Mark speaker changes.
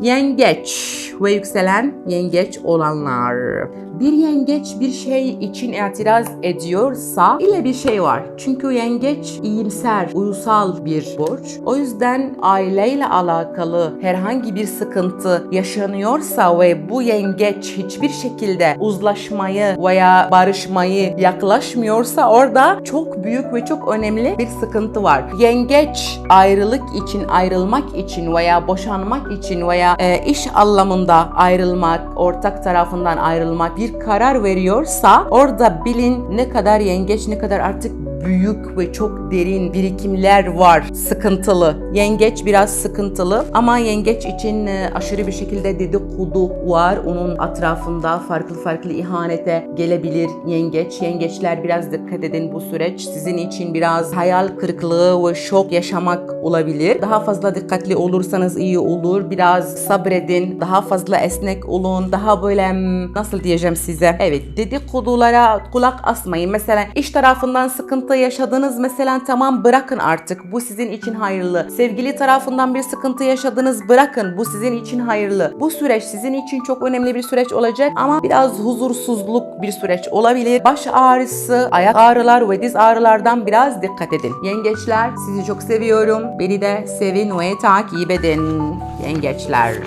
Speaker 1: Yengeç ve yükselen yengeç olanlar. Bir yengeç bir şey için itiraz ediyorsa ile bir şey var. Çünkü yengeç iyimser, uysal bir burç. O yüzden aileyle alakalı herhangi bir sıkıntı yaşanıyorsa ve bu yengeç hiçbir şekilde uzlaşmayı veya barışmayı yaklaşmıyorsa orada çok büyük ve çok önemli bir sıkıntı var. Yengeç ayrılık için, ayrılmak için veya boşanmak için veya e, iş anlamında ayrılmak, ortak tarafından ayrılmak bir karar veriyorsa orada bilin ne kadar yengeç ne kadar artık büyük ve çok derin birikimler var. Sıkıntılı. Yengeç biraz sıkıntılı ama yengeç için e, aşırı bir şekilde dedikodu var. Onun etrafında farklı farklı ihanete gelebilir yengeç. Yengeçler biraz dikkat edin bu süreç. Sizin için biraz hayal kırıklığı ve şok yaşamak olabilir. Daha fazla dikkatli olursanız iyi olur. Biraz sabredin. Daha fazla esnek olun. Daha böyle nasıl diyeceğim size? Evet dedikodulara kulak asmayın. Mesela iş tarafından sıkıntı yaşadınız mesela tamam bırakın artık. Bu sizin için hayırlı. Sevgili tarafından bir sıkıntı yaşadınız bırakın. Bu sizin için hayırlı. Bu süreç sizin için çok önemli bir süreç olacak ama biraz huzursuzluk bir süreç olabilir. Baş ağrısı, ayak ağrılar ve diz ağrılardan biraz dikkat edin. Yengeçler sizi çok seviyorum. Beni de sevin ve takip edin. Yengeçler.